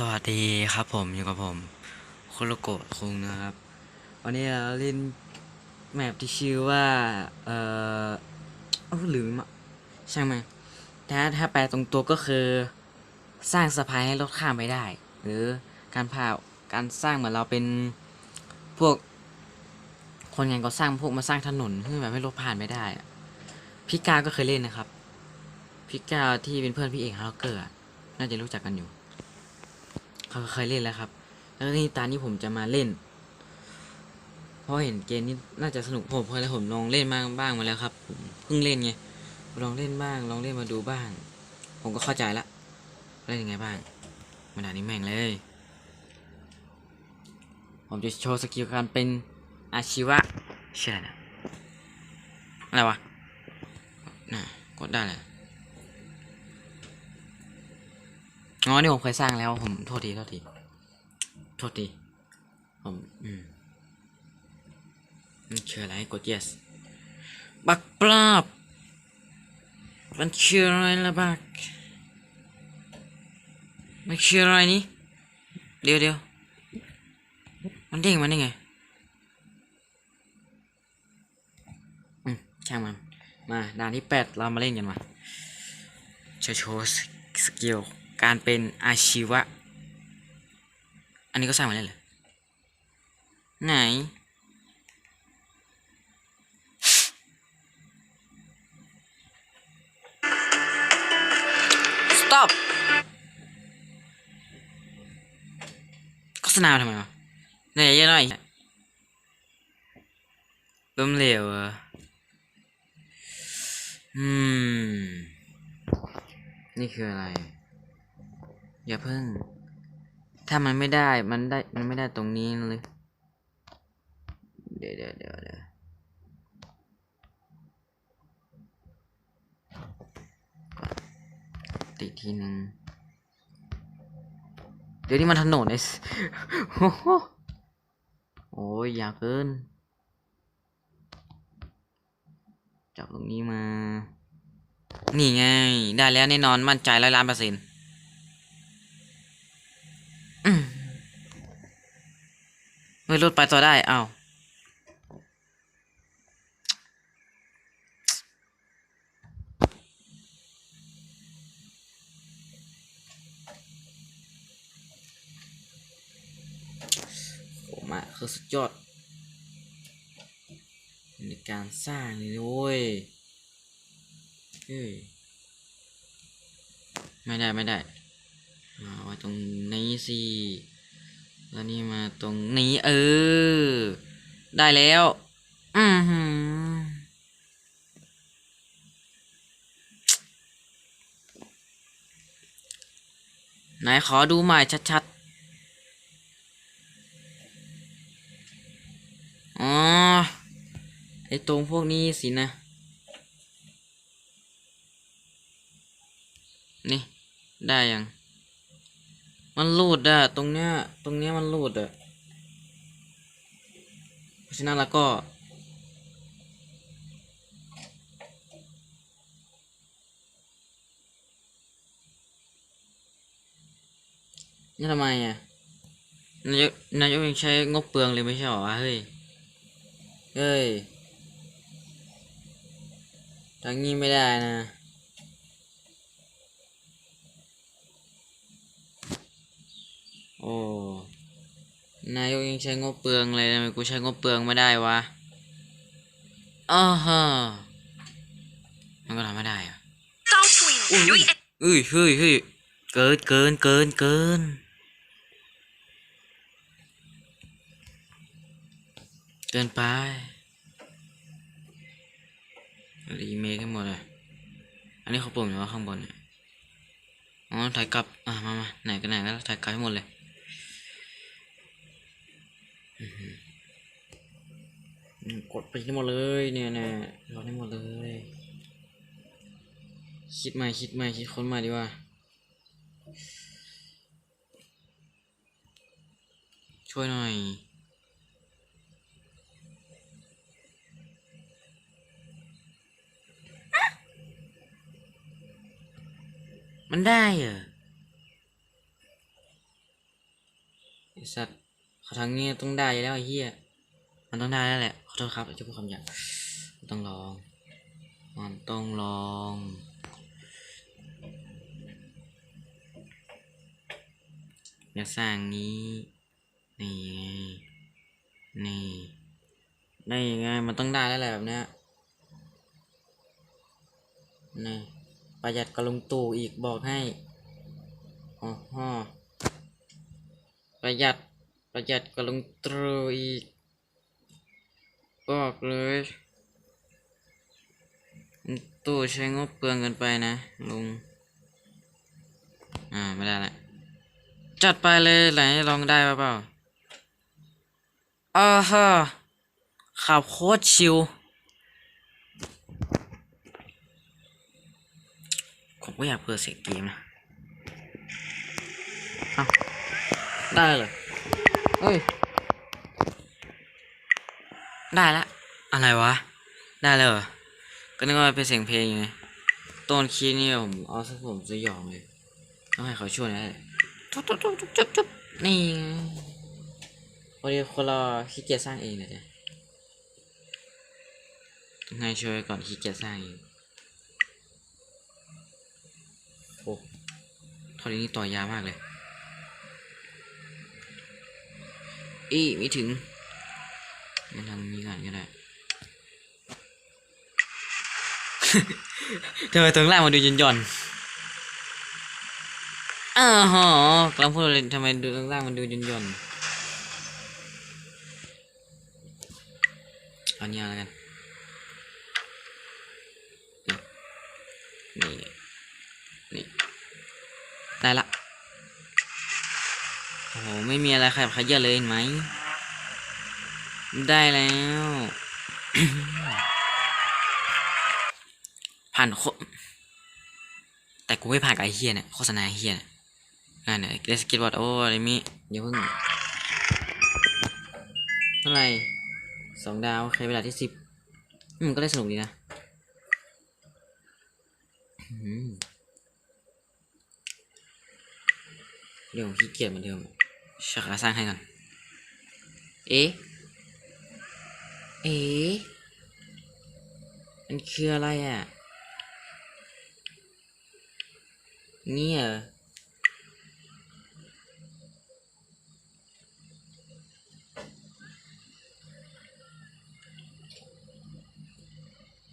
สวัสดีครับผมอยู่กับผมคุโรโกะคุงนะครับ วันนี้เราเล่นแมปที่ชื่อว่า เออเอ้าลือะช่างมันถ้าถ้าแปลตรงตัวก็คือ สร้างสะพานให้รถข้ามไปได้ หรือการพาการสร้างเหมือนเราเป็นพวก คนงานก่อสร้างพวกมาสร้างถนนเพื่อแบบให้รถผ่านไม่ได้พี่กาก็เคยเล่นนะครับพี่กาที่เป็นเพื่อนพี่เอกฮาร์ลเกอร์น่าจะรู้จักกันอยู่ เขาเคยเล่นแล้วครับ แล้วนี่ตานี้ผมจะมาเล่น เพราะเห็นเกมนี้น่าจะสนุกผมเคยแล้วผมลองเล่นบ้างบ้างมาแล้วครับผมเพิ่งเล่นไงลองเล่นบ้าง ลองเล่นมาดูบ้าง ผมก็เข้าใจละเล่นยังไงบ้างมาด่านี้แม่งเลย ผมจะโชว์สกิลการเป็นอาชีวะเชื่อนะอะไรวะน่ะกดได้เลย อ๋อนี่ผมเคยสร้างแล้วผมโทษทีโทษทีโทษทีผมอืมมันชื่ออะไรกด yes บักปลาบมันชื่ออะไรละบักมันชื่ออะไรนี่เดี๋ยวเดี๋ยวมันเด้งมันได้ไงอืมช่างมันมาด่านที่แปดเรามาเล่นกันมาจะโชว์สกิล การเป็นอาชีวะ อันนี้ก็สร้างมาแล้วเหรอไหน stop โฆษณาทำไมวะไหนเยอะหน่อยล้มเหลวเหรออืม นี่คืออะไร อย่าเพิ่ง ถ้ามันไม่ได้มันได้มันไม่ได้ตรงนี้เลย เดี๋ยวเดี๋ยวเดี๋ยวเดี๋ยวนติดทีหนึ่งเดี๋ยวนี้มันถนนไอ้สโอ้โหโอ้ยอยากเกิน จับตรงนี้มา นี่ไง ได้แล้วแน่นอนมั่นใจร้อยล้านเปอร์เซ็นต์ อืมเมื่อรถไปต่อได้ เอ้าผมอะคือสุดยอด ในการสร้างเลยนะเว้ยเฮ้ย ไม่ได้ ไม่ได้ มาไว้ตรงนี้สิแล้วนี่มาตรงนี้เออ ได้แล้ว อือหือไหนขอดูใหม่ชัดๆ อ๋อ ไอตรงพวกนี้สินะ นี่ ได้ยัง มันรูดอะตรงเนี้ย ตรงเนี้ยมันรูดอะเพราะฉะนั้นแล้วก็ นี่ทำไมอะนายกนายกยังใช้งบเปลืองเลยไม่ใช่หรอวะเฮ้ย เฮ้ยทางนี้ไม่ได้นะ อ้นายกยังใช้งบเปลืองเลยทำไมกูใช้งบเปลืองไม่ได้วะอ้าฮะมันก็ทำไม่ได้อะ Southwind อุ้ยเฮ้ยเฮ้ยเฮ้ยเกินเกินเกินเกินเกินไปรีเมคให้หมดเลยอันนี้เขาปุ่มอยู่ว่าข้างบนเนี่ยอ๋อถ่ายกลับ อะ มามาไหนกันไหนก็ถ่ายกลับให้หมดเลยอื้อหืออืม กดไปให้หมดเลยเนี่ยนี่ยรอให้หมดเลย คิดใหม่คิดใหม่คิดค้นใหม่ดีกว่า ช่วยหน่อยมันได้เหรอสัตว์ ขอทางนี้ต้องได้แล้วไอ้เหี้ยมันต้องได้แล้วแหละขอโทษครับจะพูดคำหยาบต้องลองมันต้องลองอย่าสร้างนี้นี่ไงนี่ได้ยังไงมันต้องได้แล้วแหละแบบเนี้ยนี่ประหยัดกระลงตู่อีกบอกให้อ๋อประหยัด ประหยัดกระลงตูอีก บอกเลยตู่ใช้งบเปลืองเกินไปนะลุง อ่าไม่ได้ละจัดไปเลยไหนลองได้ปะเปล่าอ่าฮะขับโคตรชิว ผมก็อยากเปิดเสียงเกมนะ เอาได้เลย เฮ้ย ได้ละ อะไรวะ ได้เลยเหรอก็นึกว่าเป็นเสียงเพลงไงต้นคีนี่ผมเอาสักผมสยองเลยต้องให้เขาช่วยนะจุ๊บจุ๊บจุ๊บจุ๊บจุ๊บจุ๊บนี่พอดีคนเราขี้เกียจสร้างเองนะจ๊ะต้องให้ช่วยก่อนขี้เกียจสร้างเองโอ้เท่านี้ต่อยาวมากเลย อีไม่ถึงมาทำนี้ก่อนก็ได้ทำไมตรงล่างมันดูหย่อนหย่อนๆอ้าวหอกำลังพูดเลยทำไมดูตรงล่างมันดูหย่อนหย่อนๆเอาเนี้ยแล้วกันนี่นี่นี่ได้ละ โอ้โหไม่มีอะไรขยับขยื่นเลยเห็นไหม ได้แล้ว ผ่านโคแต่กูไม่ผ่านกับไอเฮียเนี่ยโฆษณาไอเฮียเนี่ยนั่นเนี่ยเลสกิทบอร์ดโอ้อะไรมีอย่าเพิ่งเท่าไหร่สองดาวโอเคเวลาที่สิบอืมก็ได้สนุกดีนะเรื่องของขี้เกียจเหมือนเดิม ชักสร้างให้ก่อน เอ๊ะ เอ๊ะ มันคืออะไรอะเนี่ยเหรอ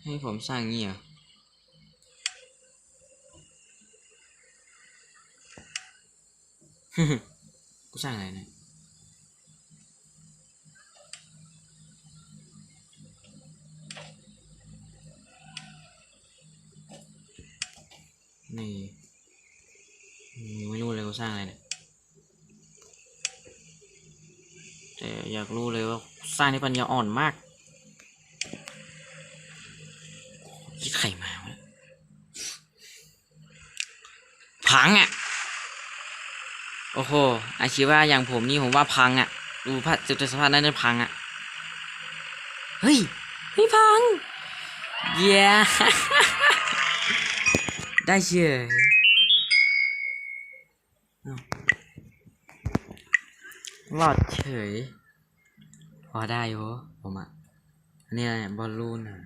ให้ผมสร้างเงี้เหรอ กูสร้างอะไรเนี่ยนี่ไม่รู้เลยว่าสร้างอะไรเนี่ยแต่อยากรู้เลยว่าสร้างนี่ปัญญาอ่อนมากคิดไข่มาวะพังอะ อ้โห อาชีวะอย่างผมนี่ผมว่าพังอะ ดูพัดจุดสภาพนั้นจะพังอะ เฮ้ย ไม่พัง เย้ ได้เฉยเอ้ารอดเฉย พอได้อยู่ผมอะอันนี้อะไรเนี่ยบอลลูนอะ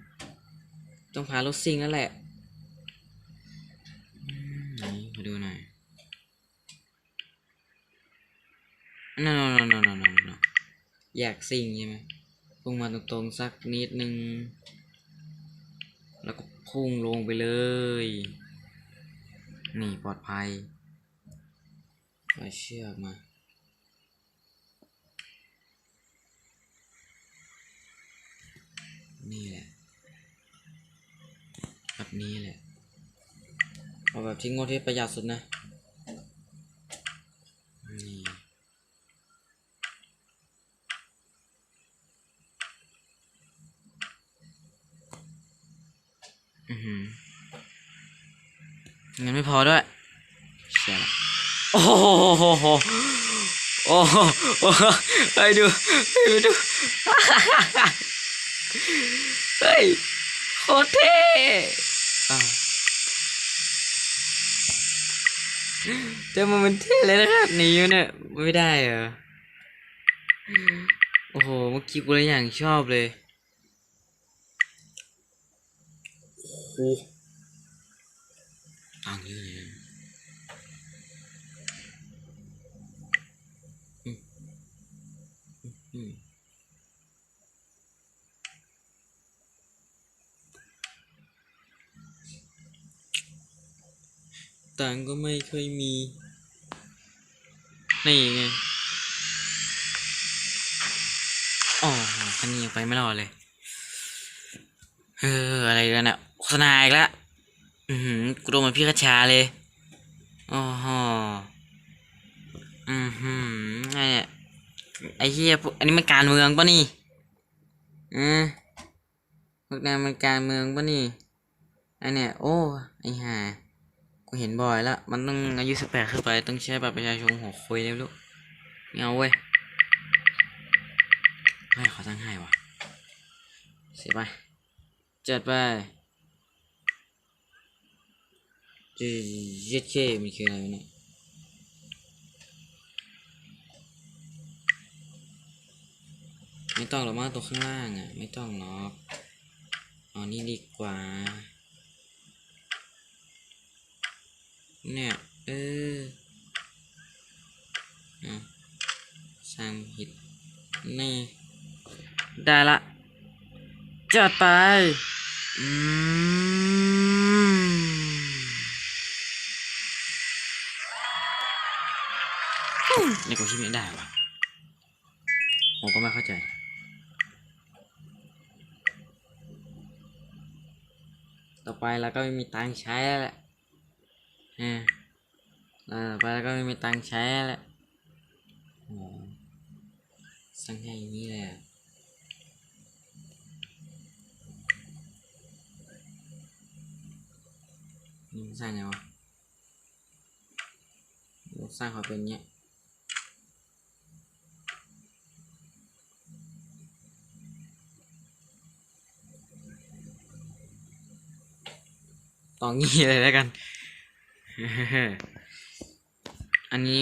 ต้องพารถซิ่งแล้วแหละอืมไหนมาดูหน่อย นั่นนนนนนนอยากซิ่งใช่ไหมพุ่งมาตรงๆสักนิดนึง แล้วก็พุ่งลงไปเลย นี่ปลอดภัยปล่อยเชือกมานี่แหละแบบนี้แหละเอาแบบที่งดที่ประหยัดสุดนะนี่ อือหือ เงินไม่พอด้วยเสียละโอ้โหโอ้โหโอ้โหไปดูไปดูเฮ้ยโคตรเท่อ้าวแต่มันเท่เลยนะครับนีอยู่เนี่ยไม่ได้เหรอโอ้โหเมื่อกี้กูเลยอย่างชอบเลย อ้โหตังค์เยอะเลยนะอืมอืมอืมตังก็ไม่เคยมี นี่ไงอ๋อคันนี้ยังไปไม่รอดเลย เออ อะไรกันอะ โฆษณาอีกแล้วอือหือกูโดนเหมือนพี่กระชาเลยอ๋อฮะอือหือไอ้เนี่ยไอ้เหี้ยพวกอันนี้มันการเมืองปะนี่อืมพวกนั้นมันการเมืองปะนี่ไอ้เนี่ยโอ้ไอ้ห่ากูเห็นบ่อยแล้วมันต้องอายุสิบแปดขึ้นไปต้องใช้บัตรประชาชนหัวคุยเลยลูกเอาเว้ยไม่ขอตั้งให้วะเสียไปจัดไปจี เย็ดเคมีคืออะไรวะเนี่ยไม่ต้องหรอกมั้งตัวข้างล่างอะ ไม่ต้องหรอกเอานี่ดีกว่า เนี่ย เอออะสร้างหิดนี่ ได้ละ จัดไป อืม นี่กูคิดไม่ได้วะผมก็ไม่เข้าใจ ต่อไปเราก็ไม่มีตังค์ใช้แล้วแหละเออแล้วต่อไปเราก็ไม่มีตังค์ใช้แล้วแหละโอ้สั่งให้อย่างนี้เลยอะนี่มันสร้างไงวะมันสร้างเขาเป็นเงี้ย ต่องี้เลยแล้วกัน อันนี้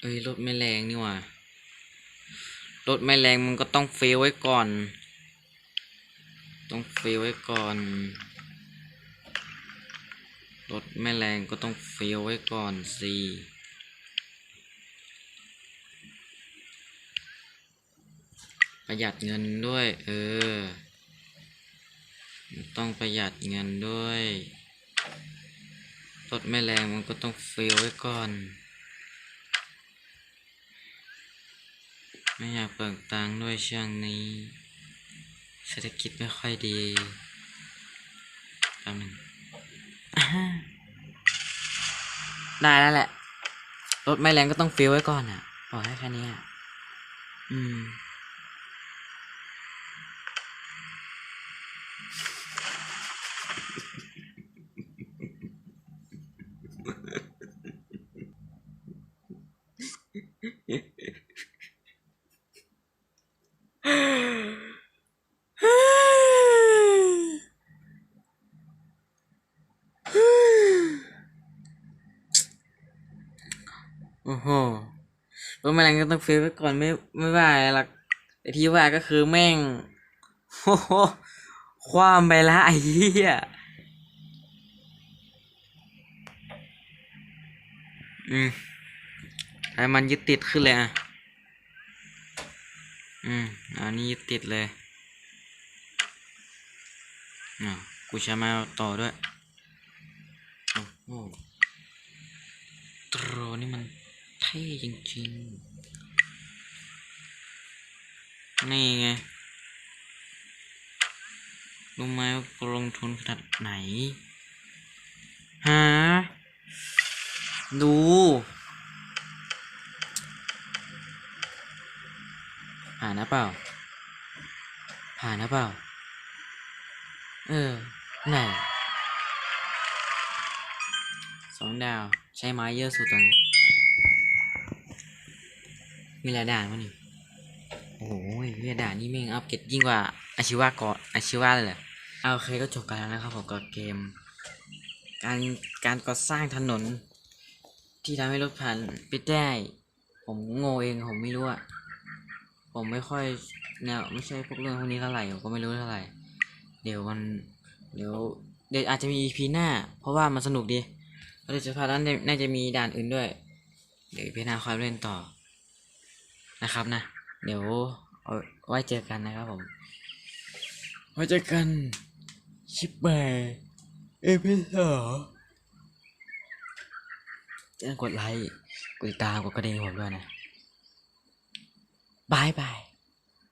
เอ้ยรถไม่แรงนี่หว่ารถไม่แรงมันก็ต้องเฟลไว้ก่อน ต้องเฟลไว้ก่อนรถไม่แรงก็ต้องเฟียวไว้ก่อนสิประหยัดเงินด้วย เออ ต้องประหยัดเงินด้วย รถไม่แรงมันก็ต้องเฟียวไว้ก่อน ไม่อยากเปิดตังค์ด้วยช่วงนี้ เศรษฐกิจไม่ค่อยดีแป๊บหนึงได้แล้วแหละ รถไม่แรงก็ต้องฟิลไว้ก่อนอะบอกให้แค่นี้อะ อืม โอ้โหรถแมลงก็ต้องฟิลไว้ก่อนไม่ไม่ว่าอะไรหรอกแต่ที่ว่าก็คือแม่งโอ้โหความไปละไอ้เหี้ยอืมให้มันยึดติดขึ้นเลยอะ อืมอันนี้ยึดติดเลยอ่าวกูใช้มาต่อด้วย โอ้โหตรนี่มัน เท่จริงๆ นี่ไง รู้ไหมว่าลงทุนขนาดไหนฮะดู ผ่านนะเปล่า ผ่านนะเปล่า เออนั่นสองดาว ใช้ไม้เยอะสุดตอนนี้ มีหลายด่านวะนี่ โอ้โหเฮียด่านนี่แม่งอัปเกรดยิ่งกว่าอาชีวะก่อนอาชีวะเลยเหรอเอาโอเคก็จบกันแล้วนะครับผมกับเกม การการก่อสร้างถนน ที่ทำให้รถผ่านไปได้ ผมโง่เองผมไม่รู้อะผมไม่ค่อยแนวไม่ใช่พวกเรื่องพวกนี้เท่าไหร่ผมก็ไม่รู้เท่าไหร่ เดี๋ยวมันเดี๋ยวเดี๋ยวอาจจะมี EP หน้า เพราะว่ามันสนุกดีแล้วเดี๋ยวจะพานั้นน่าจะมีด่านอื่นด้วย เดี๋ยว EP หน้าค่อยเล่นต่อ นะครับนะ เดี๋ยวเอาไว้เจอกันนะครับผม ไว้เจอกันชิปแบร์เอพิโซดอย่าลืมกดไลค์ กดติดตาม กดกระดิ่งให้ผมด้วยนะบายบาย